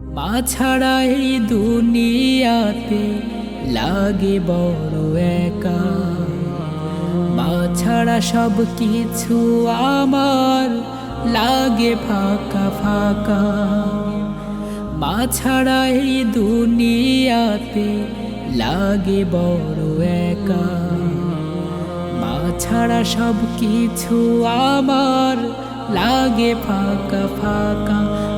মা ছাড়া এই দুনিয়াতে লাগে বড় একা। মা ছাড়া সব কিছু আমার লাগে ফাঁকা ফাঁকা। মা ছাড়া এই দুনিয়াতে লাগে বড় একা। মা ছাড়া সব কিছু আমার লাগে ফাঁকা ফাঁকা।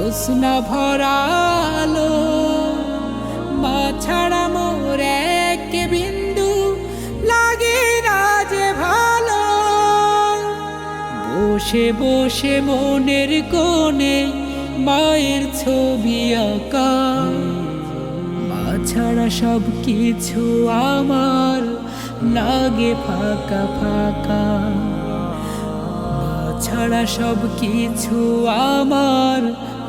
জ্যোৎস্না ভরালো মা ছাড়া মোর এক বিন্দু লাগে যে ভালো। বসে বসে মনের কোণে মায়ের ছবি আঁকা। মা ছাড়া সব কিছু আমার লাগে ফাঁকা ফাঁকা। ছাড়া সব কিছু আমার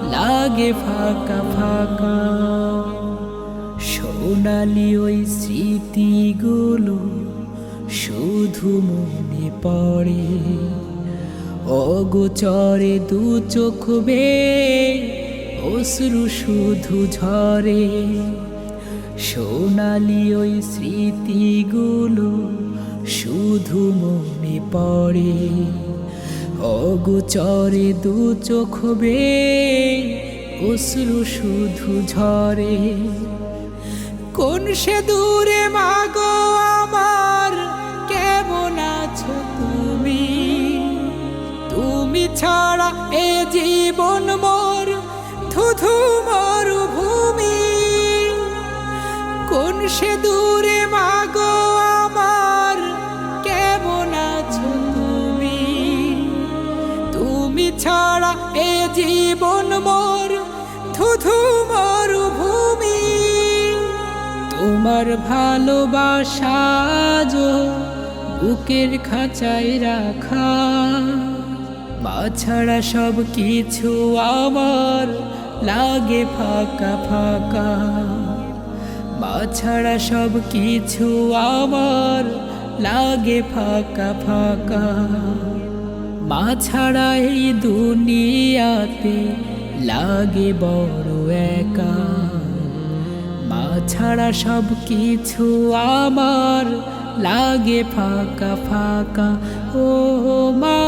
লাগে ফাঁকা ফাঁকা। সোনালি ওই স্মৃতিগুলো শুধু মনে পড়ে। অগোচরে দু চোখ বে অশ্রু শুধু ঝরে। সোনালি ওই স্মৃতিগুলো শুধু মনে পড়ে। অগোচরে দু চোখ বে অশ্রু শুধু ঝরে কোন সে দূরে, মাগো আমার, কেমন আছো তুমি? তুমি ছাড়া এ জীবন মোর থুথু মরুভূমি। কোন সে দূরে, মাগো থুথু মরুভূমি। তোমার ভালোবাসা যো বুকের খাঁচায় রাখা। মা ছাড়া সব কিছু আমার লাগে ফাঁকা ফাঁকা। মা ছাড়া সব কিছু আমার লাগে ফাঁকা ফাঁকা। মা ছাড়া এই দুনিয়াতে লাগে বড় একা। মা ছাড়া সব কিছু আমার লাগে ফাঁকা ফাঁকা। ও মা।